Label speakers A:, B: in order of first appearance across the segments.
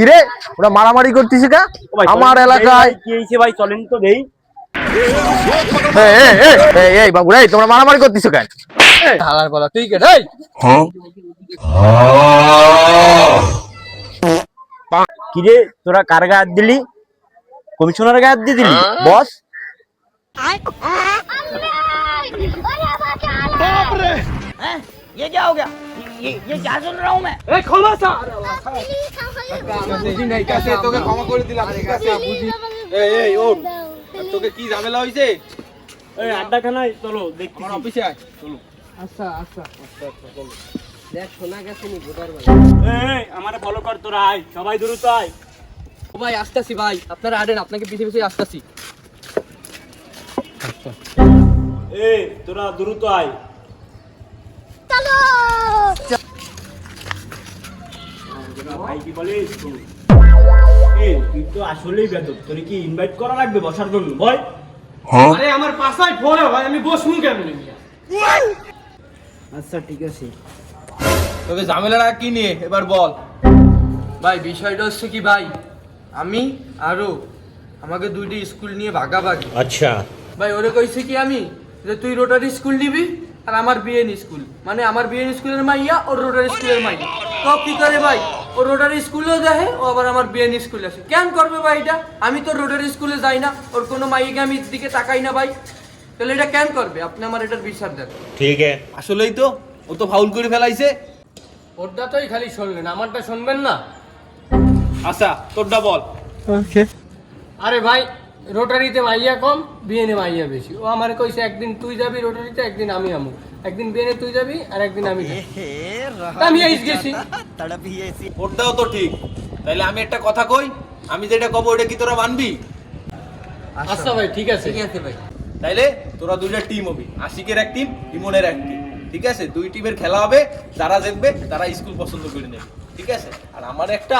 A: কিরে ওরা মারামারি করতেছে কা
B: ও ভাই,
A: আমার
B: চলেন তো দেই
A: এলাকায়
B: ভাই, কি হয়েছে ভাই চলেন তো দেই
A: এই, এই, এই, এই, এই বাবু এই তোমরা মারামারি করতেছো কেন হালার বলা তুই কে এই
B: কিরে তোরা কার গায়ে হাত দিলি কমিশনার গায়ে হাত দিয়ে দিলি বস
C: ये क्या हो गया ये ये क्या सुन रहा हूँ मैं
D: তোকে ক্ষমা করে দিলাম ঠিক আছে বুঝি এই এই ওঠ তোকে কি ঝামেলা হইছে
B: এই আড্ডাখানায় চলো দেখি
D: আমার অফিসে আয় চলো
B: এই আমারে ফলো কর তোরা আয় সবাই দ্রুত আয়
E: ও ভাই আসতাছি ভাই আপনারা আডেন আপনাকে পিছিয়ে পিছিয়ে আসতাছি
B: এই তোরা দ্রুত আয় ভাই কি বলিস তুই তো আসলেই বেদব তোর কি ইনভাইট করা লাগবে বসার জন্য বল
D: আরে আমার পাশায় পড়ে ভাই আমি বসমু কেমনে?
B: আচ্ছা ঠিক আছে।
D: তোকে ঝামেলাটা কি নিয়ে? এবার বল।
E: ভাই বিষয়টা হচ্ছে কি ভাই? আমি আরও আমাকে দুইটি স্কুল নিয়ে ভাগাভাগি।
B: আচ্ছা।
E: ভাই ওরে কইছে কি আমি? যে তুই রোটারি স্কুল নিবি? আর আমার বিএন স্কুল মানে আমার বিএন স্কুলের মাইয়া ওর রোটারি স্কুলের মাইয়া। তো কি করে ভাই? ও রোটারি স্কুলেও দেখে ও আবার আমার বিএন স্কুলে আসে। কেন করবে ভাই এটা? আমি তো রোটারি স্কুলে যাই না। ওর কোনো মাইয়াকে আমি দিকে তাকাই না ভাই। তাহলে এটা কেন করবে? আপনি আমার এটার বিচার দেন। ঠিক আছে।
D: আসলেই তো ও তো ফাউল করে ফেলাইছে।
E: ওরটা তোই খালি শুনলেন আমারটা শুনবেন না?
D: আচ্ছা তোরটা বল।
E: আরে ভাই রোটারিতে মাইয়া কম বিএনে মাইয়া বেশি। ও আমার কইছে একদিন তুই যাবি রোটারিতে একদিন আমি আমু। একদিন বিএনে তুই যাবি আর একদিন আমি। আমি আইস গেছি।
D: ওরটাও তো ঠিক। তাইলে আমি একটা কথা কই আমি যেটা কব ওটা কি তোরা মানবি?
E: আচ্ছা ভাই ঠিক আছে। ঠিক আছে ভাই।
D: তাইলে তোরা দুইটা টিম হবি আশিকের এক টিম ইমনের এক টিম ঠিক আছে? দুই টিমের খেলা হবে যারা জিতবে তারা স্কুল পছন্দ করে নেবে। ঠিক আছে? আর আমার একটা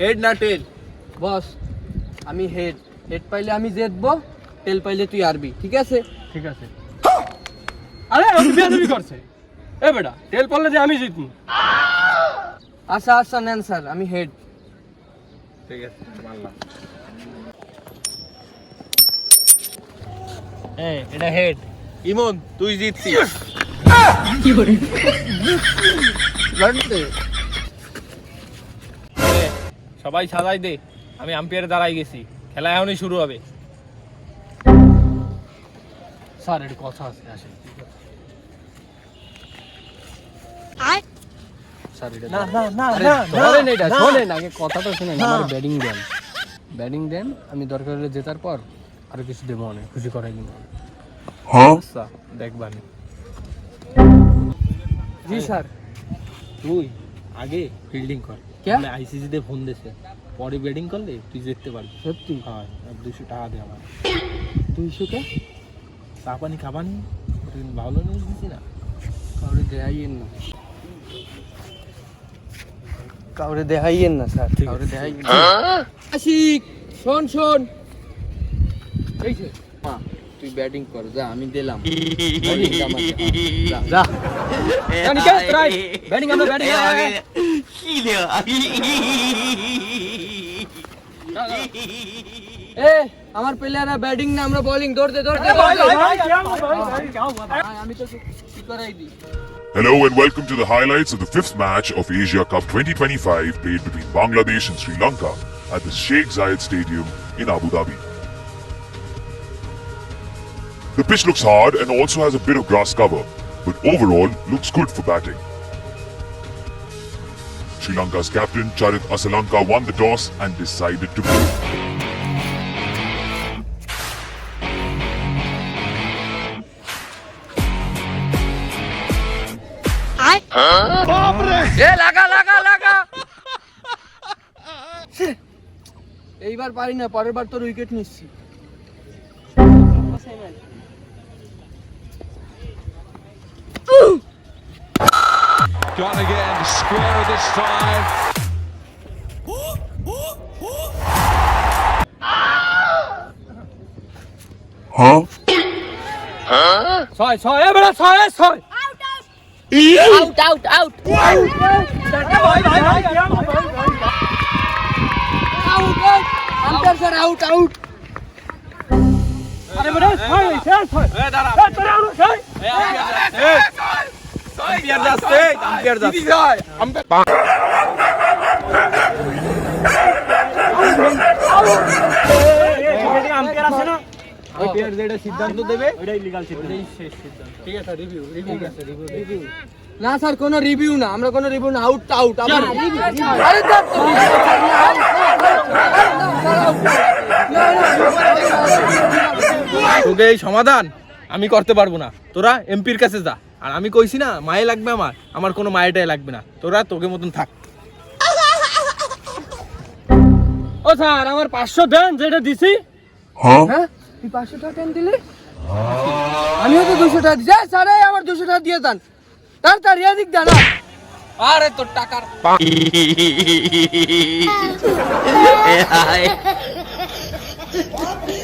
D: হেড না টেল
E: বস আমি হেড হেড পাইলে আমি জিতবো টেল পাইলে তুই আরবি ঠিক আছে?
F: ঠিক আছে। আরে আমি বেয়াদবি করছে। এ বেটা তেল পড়লে যে আমি জিতবো।
E: আচ্ছা আচ্ছা নেন স্যার আমি হেড
D: ঠিক আছে মানলাম
B: এই এটা হেড
D: ইমন তুই জিতছিস। এ, সবাই সাজাই দে আমি আম্পায়ারে দাঁড়াই গেছি। খেলা এখনই শুরু হবে।
F: স্যার এটা কথা আছে আসে ব্যাটিং দেন। ব্যাটিং দেন আমি দরকার হলে জেতার পর আরও কিছু দেবো অনেক খুশি করাই দিব
D: দেখবানি।
E: জি স্যার।
D: তুই আগে ফিল্ডিং কর।
E: কে?
D: আইসিসি তে ফোন দিছে পরে ব্যাটিং করলে তুই জিততে পারবি
E: সত্যি
D: হ্যাঁ দুশো টাকা দে আমার
E: দুইশো কে
D: চা পানি খাবানি তুই ভালো নিয়ে দিছি না
E: কাউরে দেখাইয়েন না কাউরে দেখাইয়েন না স্যার কাউরে দেখাইয়েন আশিক শোন শোন এই যে মা তুই ব্যাটিং কর যা আমি দিলাম Bowling টা আমাকে, যা, যা
F: ব্যাটিং আমরা ব্যাটিং
E: এ আমার প্লেয়াররা ব্যাটিং না আমরা বোলিং দৌড়তে দৌড়তে আমি তো কি করাই দিই
G: Hello and welcome to the highlights of the fifth match of Asia Cup 2025 played between Bangladesh and Sri Lanka at the Sheikh Zayed Stadium in Abu Dhabi. The pitch looks hard and also has a bit of grass cover, but overall looks good for batting. Sri Lanka's captain Charit Asalanka won the toss and decided to bowl.
E: এ লাগা লাগা লাগা এইবার পারি না পরের বার তোর wicket নিচ্ছি
H: Gone again, square this time.
F: ছয় ছয় এ বেটা ছয় এ ছয়
C: out out out
E: umpire sir out out
F: আরে বেটা ছয় হইছে আর ছয়
D: এ দাঁড়া
F: এ, তোরা আউট, ছয়।
B: না
E: স্যার কোনো রিভিউ না আমরা কোনো রিভিউ না আউট আউট
D: তোকে এই সমাধান আমি করতে পারব না। তোরা এমপির কাছে যা। আর আমি কইছি না মায়ে লাগবে আমার আমার কোনো মায়েটাই লাগবে না। তোরা তোকে মতন থাক।
F: ও স্যার আমার পাঁচশো দেন যেটা দিছি।
E: হ্যাঁ? তুই পাঁচশো টাকা কেন দিলি? আমিও তো দুশো টাকা দিই স্যার আমার দুশো টাকা দিয়ে দেন। তাড়াতাড়ি এদিক দেন আরে তোর টাকার
I: Yeah.